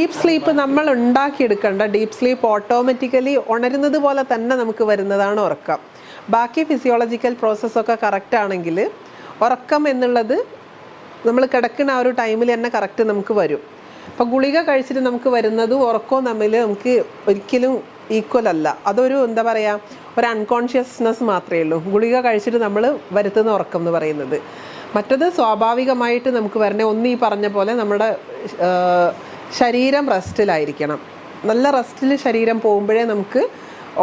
Deep sleep നമ്മൾ ഉണ്ടാക്കിയെടുക്കേണ്ട. Deep sleep automatically ഉണരുന്നത് പോലെ തന്നെ നമുക്ക് വരുന്നതാണ് ഉറക്കം. ബാക്കി ഫിസിയോളജിക്കൽ പ്രോസസ്സൊക്കെ കറക്റ്റ് ആണെങ്കിൽ ഉറക്കം എന്നുള്ളത് നമ്മൾ കിടക്കുന്ന ആ ഒരു ടൈമിൽ തന്നെ കറക്റ്റ് നമുക്ക് വരും. അപ്പോൾ ഗുളിക കഴിച്ചിട്ട് നമുക്ക് വരുന്നതും ഉറക്കവും തമ്മിൽ നമുക്ക് ഒരിക്കലും ഈക്വൽ അല്ല. അതൊരു എന്താ പറയുക ഒരു അൺകോൺഷ്യസ്നെസ് മാത്രമേ ഉള്ളൂ. ഗുളിക കഴിച്ചിട്ട് നമ്മൾ വരുത്തുന്ന ഉറക്കം എന്ന് പറയുന്നത്. മറ്റത് സ്വാഭാവികമായിട്ട് നമുക്ക് വരണേ ഒന്ന് ഈ പറഞ്ഞ പോലെ നമ്മുടെ ശരീരം റെസ്റ്റിലായിരിക്കണം. നല്ല റെസ്റ്റിൽ ശരീരം പോകുമ്പോഴേ നമുക്ക്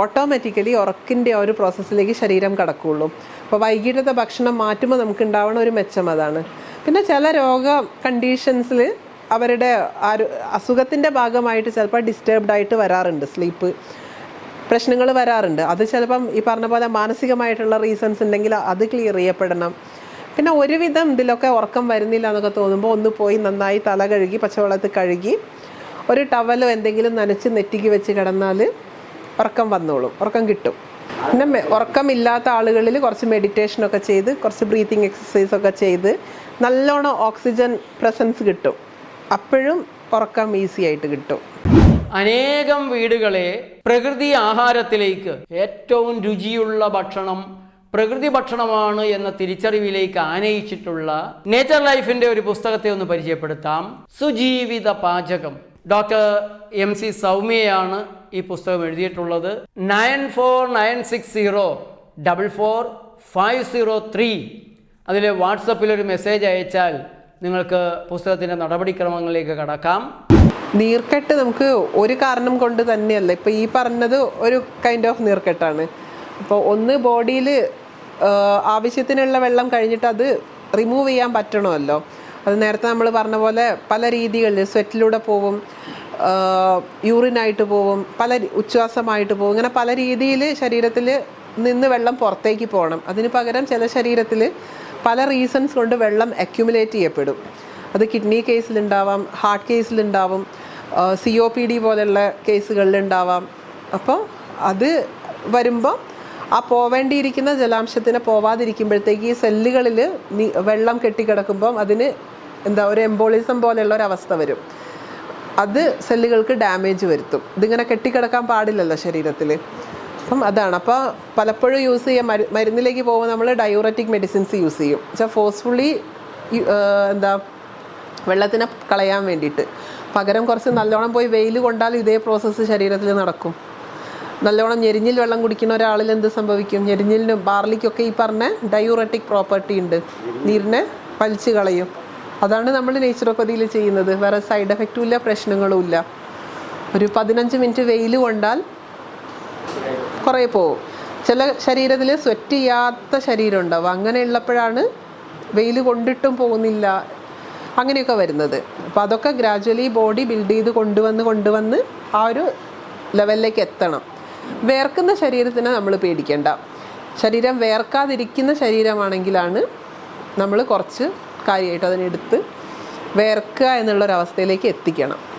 ഓട്ടോമാറ്റിക്കലി ഉറക്കിന്റെ ആ ഒരു പ്രോസസ്സിലേക്ക് ശരീരം കടക്കുകയുള്ളൂ അപ്പോൾ വൈകിട്ടത്തെ ഭക്ഷണം മാറ്റുമ്പോൾ നമുക്ക് ഉണ്ടാവുന്ന ഒരു മെച്ചം അതാണ്. പിന്നെ ചില രോഗ കണ്ടീഷൻസിൽ അവരുടെ ആരോ അസുഖത്തിന്റെ ഭാഗമായിട്ട് ചിലപ്പോൾ ഡിസ്റ്റർബ്ഡ് ആയിട്ട് വരാറുണ്ട് സ്ലീപ്പ് പ്രശ്നങ്ങൾ വരാറുണ്ട്. അത് ചിലപ്പം ഈ പറഞ്ഞ പോലെ മാനസികമായിട്ടുള്ള റീസൺസ് ഉണ്ടെങ്കിൽ അത് ക്ലിയർ ചെയ്യപ്പെടണം. പിന്നെ ഒരുവിധം ഇതിലൊക്കെ ഉറക്കം വരുന്നില്ല എന്നൊക്കെ തോന്നുമ്പോൾ ഒന്ന് പോയി നന്നായി തല കഴുകി പച്ചവെള്ളത്തിൽ കഴുകി ഒരു ടവലോ എന്തെങ്കിലും നനച്ച് നെറ്റിക്ക് വെച്ച് കിടന്നാൽ ഉറക്കം വന്നോളും ഉറക്കം കിട്ടും. പിന്നെ ഉറക്കമില്ലാത്ത ആളുകളിൽ കുറച്ച് മെഡിറ്റേഷനൊക്കെ ചെയ്ത് കുറച്ച് ബ്രീത്തിങ് എക്സസൈസ് ഒക്കെ ചെയ്ത് നല്ലോണം ഓക്സിജൻ പ്രസൻസ് കിട്ടും. അപ്പോഴും ഉറക്കം ഈസി ആയിട്ട് കിട്ടും. അനേകം വീടുകളെ പ്രകൃതി ആഹാരത്തിലേക്ക് ഏറ്റവും രുചിയുള്ള ഭക്ഷണം പ്രകൃതി ഭക്ഷണമാണ് എന്ന തിരിച്ചറിവിലേക്ക് ആനയിച്ചിട്ടുള്ള നേച്ചർ ലൈഫിന്റെ ഒരു പുസ്തകത്തെ ഒന്ന് പരിചയപ്പെടുത്താം. സുജീവിത പാചകം. ഡോക്ടർ എം സി സൗമ്യയാണ് ഈ പുസ്തകം എഴുതിയിട്ടുള്ളത്. Nine four nine six zero double four five zero three. അതിൽ വാട്സപ്പിൽ ഒരു മെസ്സേജ് അയച്ചാൽ നിങ്ങൾക്ക് പുസ്തകത്തിന്റെ നടപടിക്രമങ്ങളിലേക്ക് കടക്കാം. നീർക്കെട്ട് നമുക്ക് ഒരു കാരണം കൊണ്ട് തന്നെയല്ല. ഇപ്പം ഈ പറഞ്ഞത് ഒരു കൈൻഡ് ഓഫ് നീർക്കെട്ടാണ്. അപ്പോൾ ഒന്ന് ബോഡിയിൽ ആവശ്യത്തിനുള്ള വെള്ളം കഴിഞ്ഞിട്ട് അത് റിമൂവ് ചെയ്യാൻ പറ്റണമല്ലോ. അത് നേരത്തെ നമ്മൾ പറഞ്ഞ പോലെ പല രീതികളിൽ സ്വെറ്റിലൂടെ പോവും യൂറിനായിട്ട് പോവും പല ഉച്ഛ്വാസമായിട്ട് പോവും ഇങ്ങനെ പല രീതിയിൽ ശരീരത്തിൽ നിന്ന് വെള്ളം പുറത്തേക്ക് പോകണം. അതിന് പകരം ചില ശരീരത്തിൽ പല റീസൺസ് കൊണ്ട് വെള്ളം അക്യുമുലേറ്റ് ചെയ്യപ്പെടും. അത് കിഡ്നി കേസിലുണ്ടാവാം ഹാർട്ട് കേസിലുണ്ടാവും സി ഒ പി ഡി പോലെയുള്ള കേസുകളിലുണ്ടാവാം അപ്പോൾ അത് വരുമ്പോൾ ആ പോവേണ്ടിയിരിക്കുന്ന ജലാംശത്തിന് പോവാതിരിക്കുമ്പോഴത്തേക്ക് ഈ സെല്ലുകളിൽ വെള്ളം കെട്ടിക്കിടക്കുമ്പം അതിന് എന്താ ഒരു എംബോളിസം പോലെയുള്ള ഒരു അവസ്ഥ വരും. അത് സെല്ലുകൾക്ക് ഡാമേജ് വരുത്തും. ഇതിങ്ങനെ കെട്ടിക്കിടക്കാൻ പാടില്ലല്ലോ ശരീരത്തിൽ അപ്പം അതാണ്. അപ്പോൾ പലപ്പോഴും യൂസ് ചെയ്യാൻ മരു മരുന്നിലേക്ക് പോകുമ്പോൾ നമ്മൾ ഡയൂററ്റിക് മെഡിസിൻസ് യൂസ് ചെയ്യും. വെച്ചാൽ ഫോഴ്സ്ഫുള്ളി എന്താ വെള്ളത്തിനെ കളയാൻ വേണ്ടിയിട്ട്. പകരം കുറച്ച് നല്ലോണം പോയി വെയിൽ കൊണ്ടാൽ ഇതേ പ്രോസസ്സ് ശരീരത്തിൽ നടക്കും. നല്ലോണം ഞെരിഞ്ഞിൽ വെള്ളം കുടിക്കുന്ന ഒരാളിൽ എന്ത് സംഭവിക്കും? ഞെരിഞ്ഞിലിനും ബാർലിക്കൊക്കെ ഈ പറഞ്ഞ ഡയൂറട്ടിക് പ്രോപ്പർട്ടി ഉണ്ട്. നീരിനെ വലിച്ചു കളയും. അതാണ് നമ്മൾ നേച്ചുറോപ്പതിയിൽ ചെയ്യുന്നത്. വേറെ സൈഡ് എഫക്റ്റും ഇല്ല പ്രശ്നങ്ങളും ഇല്ല. ഒരു പതിനഞ്ച് മിനിറ്റ് വെയിൽ കൊണ്ടാൽ കുറേ പോവും ചില ശരീരത്തിൽ സ്വെറ്റ് ചെയ്യാത്ത ശരീരം ഉണ്ടാവും. അങ്ങനെയുള്ളപ്പോഴാണ് വെയിൽ കൊണ്ടിട്ടും പോകുന്നില്ല. അങ്ങനെയൊക്കെ വരുന്നത്. അപ്പോൾ അതൊക്കെ ഗ്രാജ്വലി ബോഡി ബിൽഡ് ചെയ്ത് കൊണ്ടുവന്ന് കൊണ്ടുവന്ന് ആ ഒരു ലെവലിലേക്ക് എത്തണം. വേർക്കുന്ന ശരീരത്തിനെ നമ്മൾ പേടിക്കേണ്ട. ശരീരം വേർക്കാതിരിക്കുന്ന ശരീരമാണെങ്കിലാണ് നമ്മൾ കുറച്ച് കാര്യമായിട്ട് അതിനെടുത്ത് വേർക്കുക എന്നുള്ളൊരവസ്ഥയിലേക്ക് എത്തിക്കണം.